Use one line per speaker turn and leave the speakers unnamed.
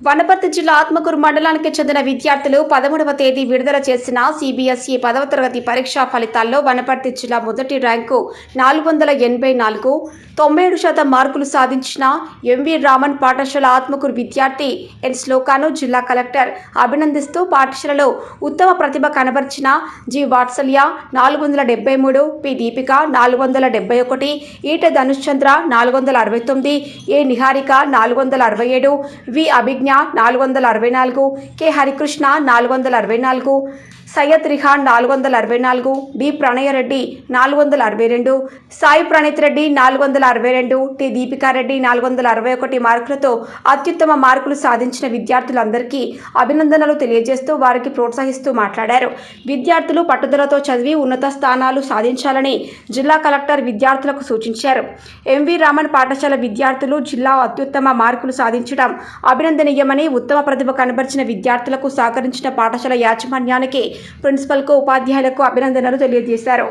వనపర్తి జిల్లా ఆత్మకూరు మండలానికి చెందిన విద్యార్థులు పదమూడవ తేదీ విడుదల చేసిన సిబిఎస్ఈ పదవ తరగతి పరీక్షా ఫలితాల్లో వనపర్తి జిల్లా మొదటి ర్యాంకు నాలుగు వందల ఎనభై నాలుగు తొంభై ఏడు శాతం మార్కులు సాధించిన ఎంవి రామన్ పాఠశాల ఆత్మకూరు విద్యార్థి ఎన్ శ్లోకాను జిల్లా కలెక్టర్ అభినందిస్తూ పాఠశాలలో ఉత్తమ ప్రతిభ కనబర్చిన జి వాత్సల్య నాలుగు వందల డెబ్బై మూడు పి దీపిక నాలుగు వందల డెబ్బై ఒకటి ఈట ధనుష్చంద్ర నాలుగు వందల అరవై తొమ్మిది ఏ నిహారిక నాలుగు వందల అరవై ఏడు వి అభిజ్ఞ నాలుగు వందల అరవై నాలుగు కె హరికృష్ణ నాలుగు వందల అరవై నాలుగు సయ్యద్ రిహాన్ నాలుగు వందల అరవై నాలుగు డి ప్రణయరెడ్డి నాలుగు వందల అరవై రెండు సాయి ప్రణీత్ రెడ్డి నాలుగు వందల అరవై రెండు టి దీపికారెడ్డి నాలుగు వందల అరవై ఒకటి మార్కులతో అత్యుత్తమ మార్కులు సాధించిన విద్యార్థులందరికీ అభినందనలు తెలియజేస్తూ వారికి ప్రోత్సహిస్తూ మాట్లాడారు. విద్యార్థులు పట్టుదలతో చదివి ఉన్నత స్థానాలు సాధించాలని జిల్లా కలెక్టర్ విద్యార్థులకు సూచించారు. ఎంవి రామన్ పాఠశాల విద్యార్థులు జిల్లా అత్యుత్తమ మార్కులు సాధించడం అభినందనీయమని ఉత్తమ ప్రతిభ కనబరిచిన విద్యార్థులకు సహకరించిన పాఠశాల యాజమాన్యానికి ప్రిన్సిపల్కు ఉపాధ్యాయులకు అభినందనలు తెలియజేశారు.